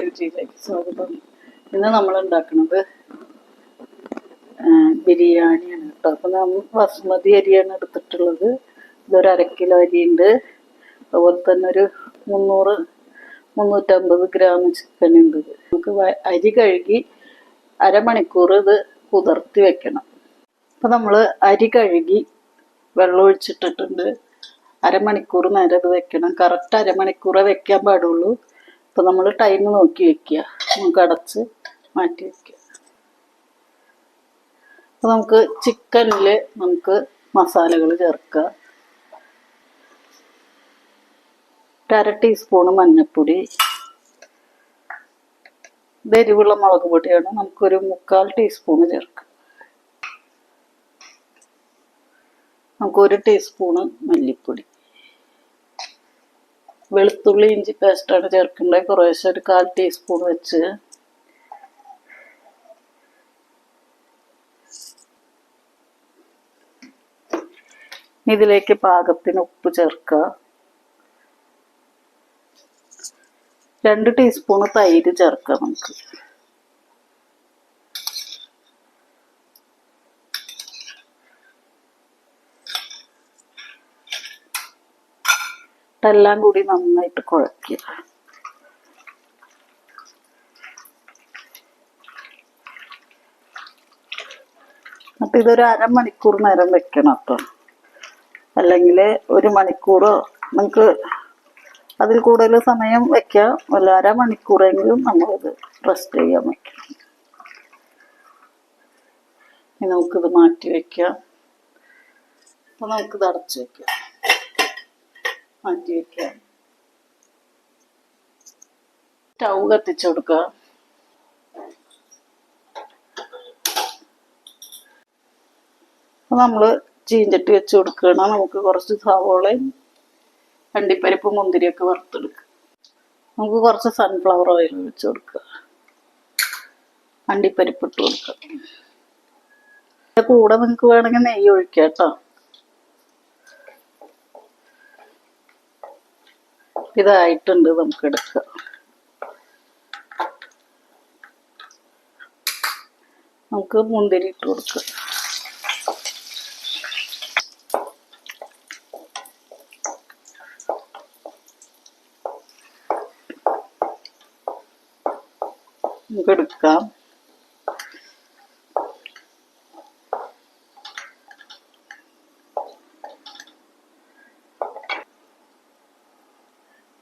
രുചിയിലേക്ക് സ്വാഗതം. ഇന്ന് നമ്മൾ ഉണ്ടാക്കുന്നത് ബിരിയാണിയാണ് കേട്ടോ. അപ്പം നമ്മൾ ബസ്മതി അരിയാണ് എടുത്തിട്ടുള്ളത്. ഇതൊരു അര കിലോ ഉണ്ട് അതുപോലെ തന്നെ ഒരു മുന്നൂറ് മുന്നൂറ്റമ്പത് ഗ്രാം ചിക്കൻ ഉണ്ട് നമുക്ക് അരി കഴുകി അരമണിക്കൂർ ഇത് കുതിർത്തി വെക്കണം. അപ്പം നമ്മൾ അരി കഴുകി വെള്ളം ഒഴിച്ചിട്ടിട്ടുണ്ട്. അരമണിക്കൂർ നേരം ഇത് വെക്കണം. കറക്റ്റ് അരമണിക്കൂറേ വെക്കാൻ പാടുള്ളൂ. അപ്പം നമ്മൾ ടൈം നോക്കി വെക്കുക നമുക്ക് അടച്ച് മാറ്റി വെക്കുക അപ്പൊ നമുക്ക് ചിക്കനിൽ നമുക്ക് മസാലകൾ ചേർക്കുക അര ടീസ്പൂണ് മഞ്ഞൾപ്പൊടി എരിവുള്ള മുളക് പൊടിയാണ്. നമുക്കൊരു മുക്കാൽ ടീസ്പൂണ് ചേർക്കുക നമുക്കൊരു ടീസ്പൂണ് മല്ലിപ്പൊടി. വെളുത്തുള്ളി ഇഞ്ചി പേസ്റ്റാണ് ചേർക്കേണ്ടത് കുറേശ്ശെ ഒരു കാൽ ടീസ്പൂൺ വെച്ച്. ഇതിലേക്ക് പാകത്തിന് ഉപ്പ് ചേർക്കുക. രണ്ട് ടീസ്പൂണ് തൈര് ചേർക്കുക നമുക്ക്. എല്ലാം കൂടി നന്നായിട്ട് കുഴക്കുക. എന്നിട്ട് ഇതൊരു അരമണിക്കൂർ നേരം വെക്കണം അപ്പം. അല്ലെങ്കിൽ ഒരു മണിക്കൂറോ നമുക്ക് അതിൽ കൂടുതൽ സമയം വെക്കാം. അല്ല അരമണിക്കൂറെങ്കിലും നമ്മളിത് റെസ്റ്റ് ചെയ്യാൻ വെക്കണം. നമുക്കിത് മാറ്റി വെക്കാം. അപ്പം നമുക്കിത് അടച്ചു വെക്കാം. മാറ്റി വെക്കാം സ്റ്റൗ കത്തിച്ചു കൊടുക്കുക. നമ്മൾ ചീഞ്ചട്ടി വെച്ച് കൊടുക്കണം നമുക്ക് കുറച്ച് സവോളയും അണ്ടിപ്പരിപ്പ് മുന്തിരിയൊക്കെ വറുത്തെടുക്കുക. നമുക്ക് കുറച്ച് സൺഫ്ലവർ ഓയിൽ വെച്ച് കൊടുക്കുക. അണ്ടിപ്പരിപ്പ് ഇട്ട് കൊടുക്കുക കൂടെ നിങ്ങൾക്ക് വേണമെങ്കിൽ നെയ്യ് ഒഴിക്കാം കേട്ടോ. ഇതായിട്ടുണ്ട് നമുക്ക് എടുക്കാം നമുക്ക് മുന്തിരി ഇട്ട് കൊടുക്കുക നമുക്ക് എടുക്കാം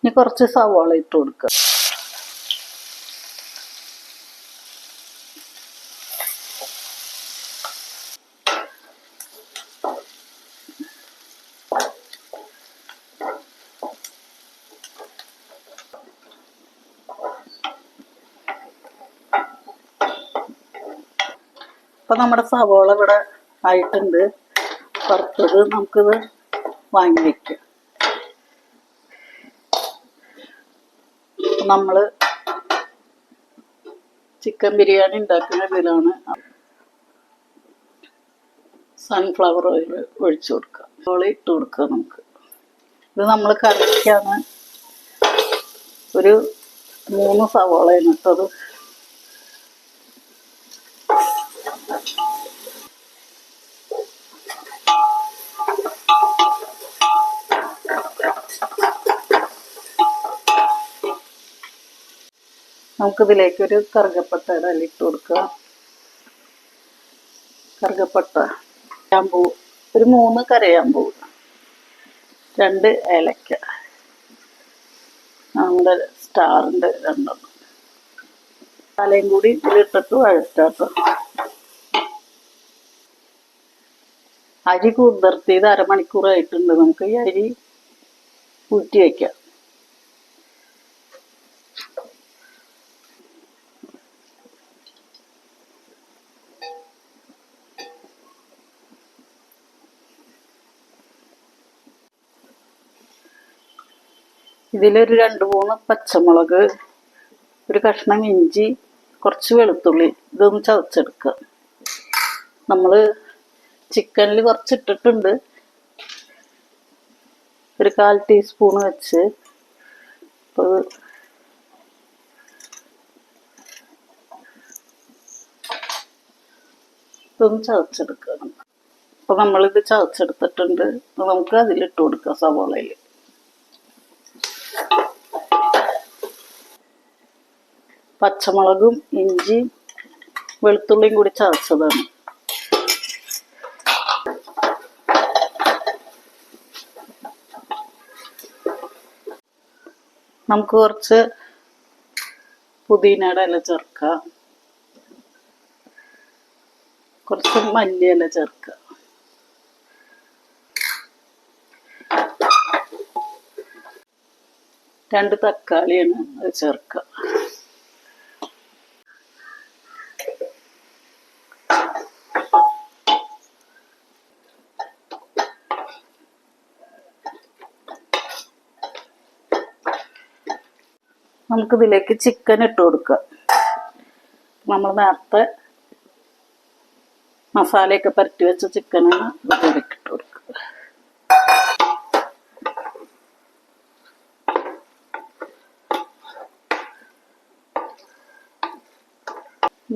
ഇനി കുറച്ച് സവാള ഇട്ട് കൊടുക്കുക. അപ്പൊ നമ്മുടെ സവോള ഇവിടെ ആയിട്ടുണ്ട്. വറുത്തത് നമുക്കിത് വാങ്ങി വെക്കാം. നമ്മൾ ചിക്കൻ ബിരിയാണി ഉണ്ടാക്കുന്ന ഇതിലാണ് സൺഫ്ലവർ ഓയിൽ ഒഴിച്ചു കൊടുക്കുക. ഓളി ഇട്ട് കൊടുക്കുക നമുക്ക്. ഇത് നമ്മൾ കറിക്കാണ്. ഒരു മൂന്ന് സവോളയാണ് ഇട്ടത് നമുക്കിതിലേക്ക് ഒരു കറുകപ്പട്ടയുടെ ഇല ഇട്ട് കൊടുക്കുക. കറുകപ്പട്ട കരയാമ്പൂ ഒരു മൂന്ന് കരയാമ്പൂ രണ്ട് ഏലക്ക നമ്മുടെ സ്റ്റാറിന്റെ രണ്ടെണ്ണം. തലയും കൂടി ഇതിലിട്ടിട്ട് വഴറ്റാട്ടോ. അരി കുതിർത്തിയത് അരമണിക്കൂറായിട്ടുണ്ട്. നമുക്ക് ഈ അരി ഊറ്റി വയ്ക്കാം ഇതിലൊരു രണ്ട് മൂന്ന് പച്ചമുളക് ഒരു കഷ്ണം ഇഞ്ചി കുറച്ച് വെളുത്തുള്ളി ഇതൊന്ന് ചതച്ചെടുക്കുക. നമ്മൾ ചിക്കനിൽ കുറച്ചിട്ടിട്ടുണ്ട്. ഒരു കാൽ ടീസ്പൂൺ വെച്ച് ഇതൊന്ന് ചതച്ചെടുക്കണം അപ്പം നമ്മളിത് ചതച്ചെടുത്തിട്ടുണ്ട്. നമുക്ക് അതിലിട്ട് കൊടുക്കാം സവോളയിൽ പച്ചമുളകും ഇഞ്ചി വെളുത്തുള്ളിയും കൂടി ചതച്ചതാണ്. നമുക്ക് കുറച്ച് പുതിനയുടെ ഇല ചേർക്കാം. കുറച്ച് മല്ലിയില ചേർക്കുക രണ്ട് തക്കാളിയാണ് അത് ചേർക്കുക. നമുക്കിതിലേക്ക് ചിക്കൻ ഇട്ട് കൊടുക്കുക. നമ്മൾ നേരത്തെ മസാലയൊക്കെ പരട്ടി വെച്ച ചിക്കനാണ് ഇതിലേക്ക് ഇട്ട് കൊടുക്കുക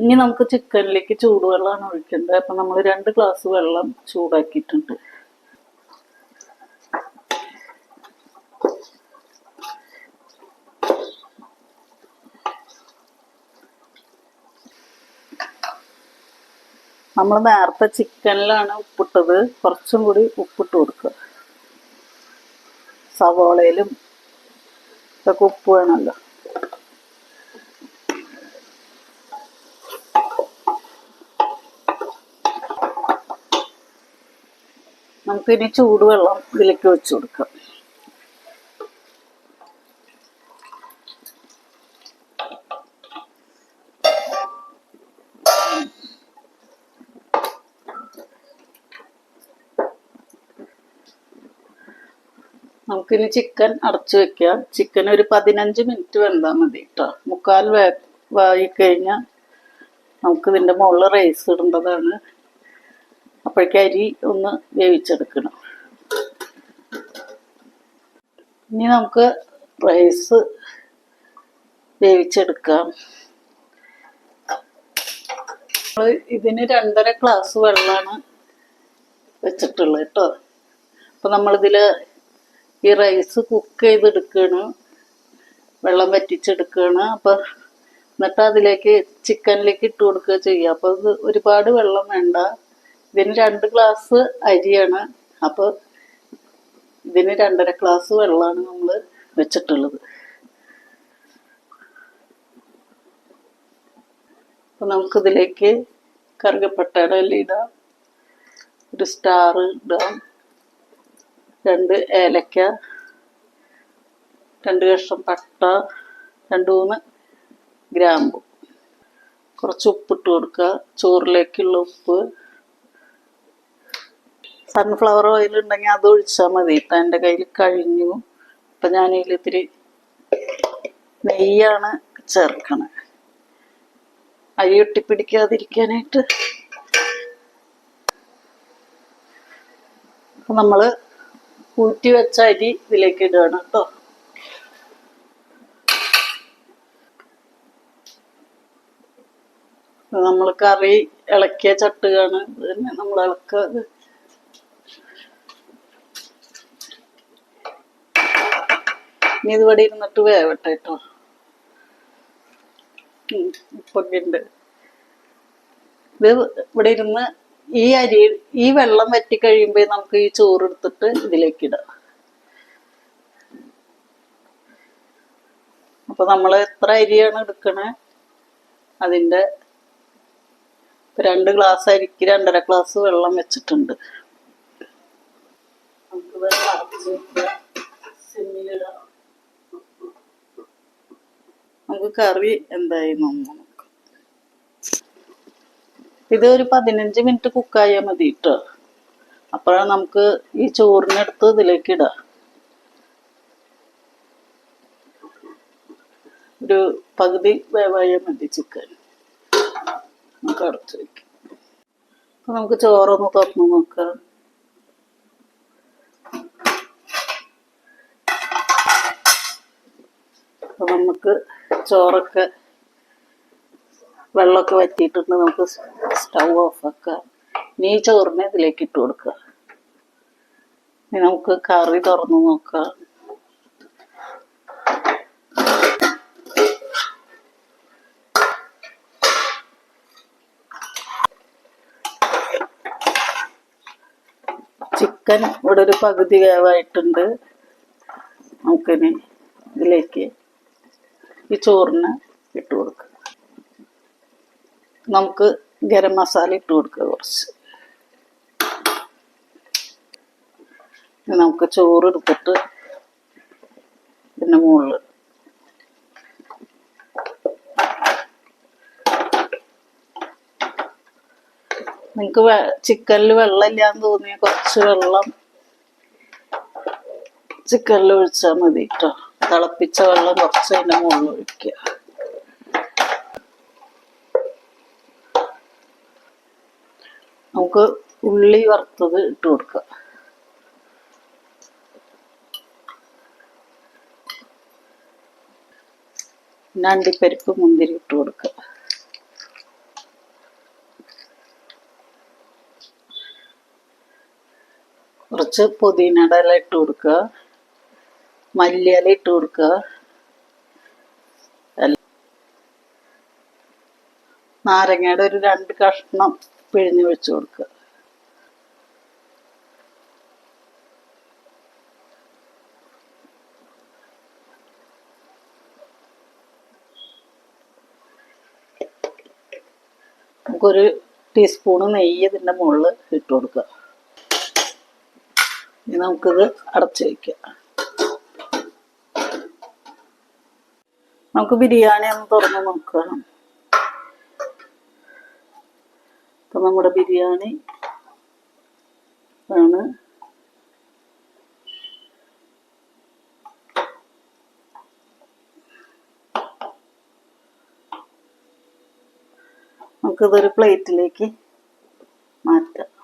ഇനി നമുക്ക് ചിക്കനിലേക്ക് ചൂടുവെള്ളമാണ് ഒഴിക്കേണ്ടത്. അപ്പം നമ്മൾ രണ്ട് ഗ്ലാസ് വെള്ളം ചൂടാക്കിയിട്ടുണ്ട്. നമ്മൾ നേരത്തെ ചിക്കനിലാണ് ഉപ്പിട്ടത്. കുറച്ചും കൂടി ഉപ്പിട്ട് കൊടുക്കുക. സവോളയിലും ഇതൊക്കെ ഉപ്പ് വേണമല്ലോ. നമുക്കിനി ചൂടുവെള്ളം ഇതിലേക്ക് വെച്ച് കൊടുക്കാം. നമുക്കിനി ചിക്കൻ അടച്ചു വെക്കാം. ചിക്കൻ ഒരു പതിനഞ്ച് മിനിറ്റ് വെന്താൽ മതി കേട്ടോ മുക്കാൽ വേ വായി കഴിഞ്ഞാൽ നമുക്ക് ഇതിന്റെ മുകളിൽ റൈസ് ഇടേണ്ടതാണ്. അപ്പോഴേക്ക് അരി ഒന്ന് വേവിച്ചെടുക്കണം. ഇനി നമുക്ക് റൈസ് വേവിച്ചെടുക്കാം. ഇതിന് രണ്ടര ഗ്ലാസ് വെള്ളമാണ് വെച്ചിട്ടുള്ളത് കേട്ടോ. അപ്പൊ നമ്മളിതിൽ ഈ റൈസ് കുക്ക് ചെയ്തെടുക്കുകയാണ് വെള്ളം വറ്റിച്ചെടുക്കുകയാണ് അപ്പൊ എന്നിട്ട് അതിലേക്ക് ചിക്കനിലേക്ക് ഇട്ട് കൊടുക്കുക ചെയ്യുക അപ്പൊ ഒരുപാട് വെള്ളം വേണ്ട. ഇതിന് രണ്ട് ഗ്ലാസ് അരിയാണ്. അപ്പൊ ഇതിന് രണ്ടര ഗ്ലാസ് വെള്ളമാണ് നമ്മൾ വെച്ചിട്ടുള്ളത്. അപ്പൊ നമുക്കിതിലേക്ക് കറുകപ്പട്ടയുടെ ഇല ഇടാം. ഒരു സ്റ്റാർ ഇടാം. രണ്ട് ഏലക്ക. രണ്ട് കഷ്ണം പട്ട. രണ്ട് മൂന്ന് ഗ്രാമ്പു. കുറച്ച് ഉപ്പിട്ട് കൊടുക്കുക. ചോറിലേക്കുള്ള ഉപ്പ്. സൺഫ്ലവർ ഓയിൽ ഉണ്ടെങ്കിൽ അത് ഒഴിച്ചാൽ മതി. ഇപ്പം എന്റെ കയ്യിൽ കഴിഞ്ഞു. അപ്പം ഞാൻ ഇതിൽ ഇത്തിരി നെയ്യാണ് ചേർക്കണത് അരി ഒട്ടിപ്പിടിക്കാതിരിക്കാനായിട്ട്. നമ്മൾ ഊറ്റി വെച്ച അരി ഇതിലേക്ക് ഇടുകയാണ് കേട്ടോ. നമ്മൾ കറി ഇളക്കിയ ചട്ടുകയാണ് ഇതിനെ നമ്മൾ ഇളക്കാതെ ഇനി ഇത് ഇവിടെ ഇരുന്നിട്ട് വേവട്ടെ കേട്ടോ. പൊങ്ങിണ്ട് ഇത് ഇവിടെ ഇരുന്ന് ഈ അരി ഈ വെള്ളം വറ്റി കഴിയുമ്പോ നമുക്ക് ഈ ചോറ് എടുത്തിട്ട് ഇതിലേക്ക് ഇടാം. അപ്പൊ നമ്മൾ എത്ര അരിയാണ് എടുക്കണേ? അതിന്റെ രണ്ട് ഗ്ലാസ് അരിക്ക് രണ്ടര ഗ്ലാസ് വെള്ളം വെച്ചിട്ടുണ്ട്. നമുക്കിത് അടച്ച് വെക്കാം. സിമ്മിലിടാം. നമുക്ക് കറി എന്തായി നോക്കാം. ഇത് ഒരു പതിനഞ്ച് മിനിറ്റ് കുക്കായാൽ മതി കേട്ടോ അപ്പോഴാണ് നമുക്ക് ഈ ചോറിനെടുത്ത് ഇതിലേക്ക് ഇടാം. ഒരു പകുതി വേവായാൽ മതി ചിക്കൻ നമുക്ക് അടച്ചു വെക്കാം. അപ്പം നമുക്ക് ചോറൊന്ന് തുറന്നു നോക്കാം. അപ്പൊ നമുക്ക് ചോറൊക്കെ വെള്ളമൊക്കെ വറ്റിയിട്ടുണ്ട് നമുക്ക് സ്റ്റൗ ഓഫ് ആക്കുക നീ ചോറിനെ ഇതിലേക്ക് ഇട്ട് കൊടുക്കുക. ഇനി നമുക്ക് കറി തുറന്ന് നോക്കാം. ചിക്കൻ ഇവിടെ ഒരു പകുതി വേവായിട്ടുണ്ട്. നമുക്കിനി ഇതിലേക്ക് ഈ ചോറിന് ഇട്ട് കൊടുക്കുക. നമുക്ക് ഗരം മസാല ഇട്ട് കൊടുക്കുക കുറച്ച്. നമുക്ക് ചോറ് എടുത്തിട്ട് പിന്നെ മുകളിൽ നിങ്ങൾക്ക് ചിക്കനിൽ വെള്ളം ഇല്ലാന്ന് തോന്നിയ കുറച്ച് വെള്ളം ചിക്കനിൽ ഒഴിച്ചാൽ മതി കേട്ടോ തിളപ്പിച്ച വെള്ളം കുറച്ച് അതിന്റെ മുകളിൽ ഒഴിക്കുക. നമുക്ക് ഉള്ളി വറുത്തത് ഇട്ട് കൊടുക്കുക പിന്നെ അണ്ടിപ്പരിപ്പ് മുന്തിരി ഇട്ട് കൊടുക്കുക കുറച്ച് പുതിനയുടെ ഇട്ട് കൊടുക്കുക. മല്ലിയില ഇട്ട് കൊടുക്കുക. നാരങ്ങയുടെ ഒരു രണ്ട് കഷ്ണം പിഴിഞ്ഞ് വെച്ച് കൊടുക്കുക. നമുക്കൊരു ടീസ്പൂണ് നെയ്യ് ഇതിന്റെ മുകളിൽ ഇട്ട് കൊടുക്കുക. ഇനി നമുക്കിത് അടച്ചു വയ്ക്കാം. നമുക്ക് ബിരിയാണി ഒന്ന് തുറന്ന് നോക്കണം. അപ്പൊ നമ്മുടെ ബിരിയാണി ആണ്. നമുക്കിതൊരു പ്ലേറ്റിലേക്ക് മാറ്റാം.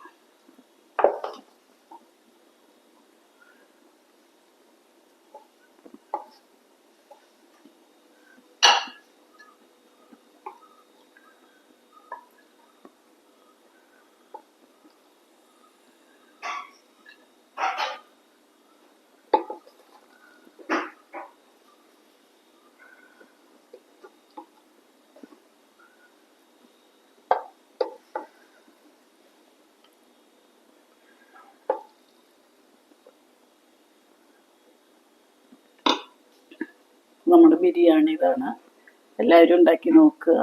നമ്മുടെ ബിരിയാണി ഇതാണ്. എല്ലാവരും ഉണ്ടാക്കി നോക്കുക.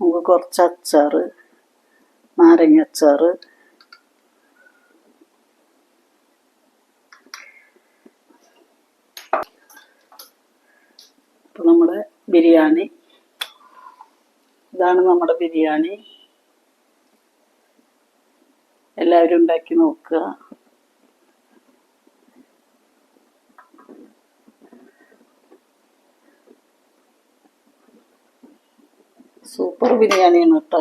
നമുക്ക് കുറച്ച് അച്ചാറ് നാരങ്ങ അച്ചാറ്. ഇപ്പം നമ്മുടെ ബിരിയാണി. ഇതാണ് നമ്മുടെ ബിരിയാണി. എല്ലാവരും ഉണ്ടാക്കി നോക്കുക. സൂപ്പർ ബിരിയാണിയാണ് കേട്ടോ